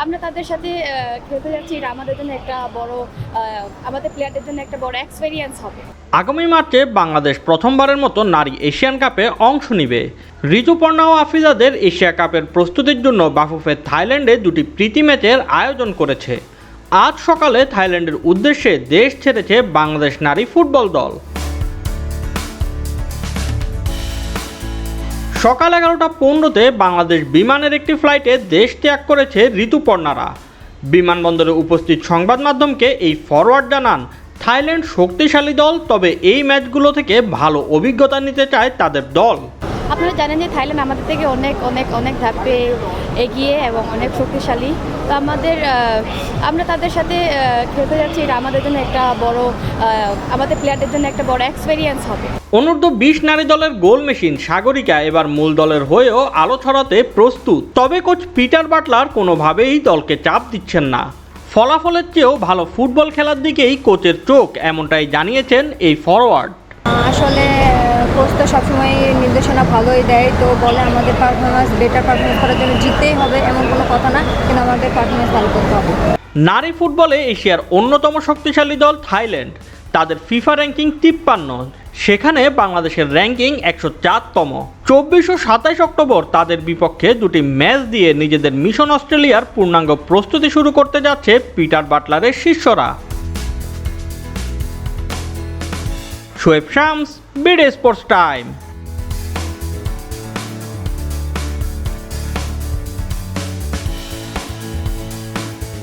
আমরা তাদের সাথে খেলতে যাচ্ছি। এটা আমাদের জন্য একটা বড় আমাদের প্লেয়ারদের জন্য একটা বড় এক্সপেরিয়েন্স হবে। আগামী মার্চে বাংলাদেশ প্রথমবারের মতো নারী এশিয়ান কাপে অংশ নিবে। ঋতুপর্ণা ও আফিজাদের এশিয়া কাপের প্রস্তুতির জন্য বাফুফে থাইল্যান্ডে দুটি প্রীতি ম্যাচের আয়োজন করেছে। আজ সকালে থাইল্যান্ডের উদ্দেশ্যে দেশ ছেড়েছে বাংলাদেশ নারী ফুটবল দল। সকাল এগারোটা পনেরোতে বাংলাদেশ বিমানের একটি ফ্লাইটে দেশ ত্যাগ করেছে ঋতুপর্ণারা। বিমানবন্দরে উপস্থিত সংবাদ মাধ্যমকে এই ফরওয়ার্ড জানান, থাইল্যান্ড শক্তিশালী দল, তবে এই ম্যাচগুলো থেকে ভালো অভিজ্ঞতা নিতে চায় তাদের দল। আপনারা জানেন যে থাইল্যান্ড আমাদের থেকে অনেক অনেক অনেক ধাপে এগিয়ে এবং অনেক শক্তিশালী। তো আমাদের আমরা তাদের সাথে খেলতে যাচ্ছি। এটা আমাদের জন্য একটা বড় আমাদের প্লেয়ারদের জন্য একটা বড় এক্সপেরিয়েন্স হবে। অনূর্ধ্ব বিশ নারী দলের গোল মেশিন সাগরিকা এবার মূল দলের হয়েও আলো ছড়াতে প্রস্তুত। তবে কোচ পিটার বাটলার কোনোভাবেই দলকে চাপ দিচ্ছেন না। ফলাফলের চেয়েও ভালো ফুটবল খেলার দিকেই কোচের চোখ, এমনটাই জানিয়েছেন এই ফরওয়ার্ড আসলে কোচ তো সবসময় নির্দেশনা ভালোই দেয়, তো বলে আমাদের পারফরমেন্স বেটার পারফরমেন্স করার জন্য জিততেই হবে এমন কোনো কথা না, কিন্তু আমাদের পারফরমেন্স ভালো করতে হবে। নারী ফুটবলে এশিয়ার অন্যতম শক্তিশালী দল থাইল্যান্ড, তাদের ফিফা র্যাঙ্কিং তিপ্পান্ন, সেখানে বাংলাদেশের র্যাঙ্কিং একশো চারতম। চব্বিশ ও সাতাইশ অক্টোবর তাদের বিপক্ষে দুটি ম্যাচ দিয়ে নিজেদের মিশন অস্ট্রেলিয়ার পূর্ণাঙ্গ প্রস্তুতি শুরু করতে যাচ্ছে পিটার বাটলারের শিষ্যরা। শোয়েব শামস বিডে স্পোর্টস টাইম।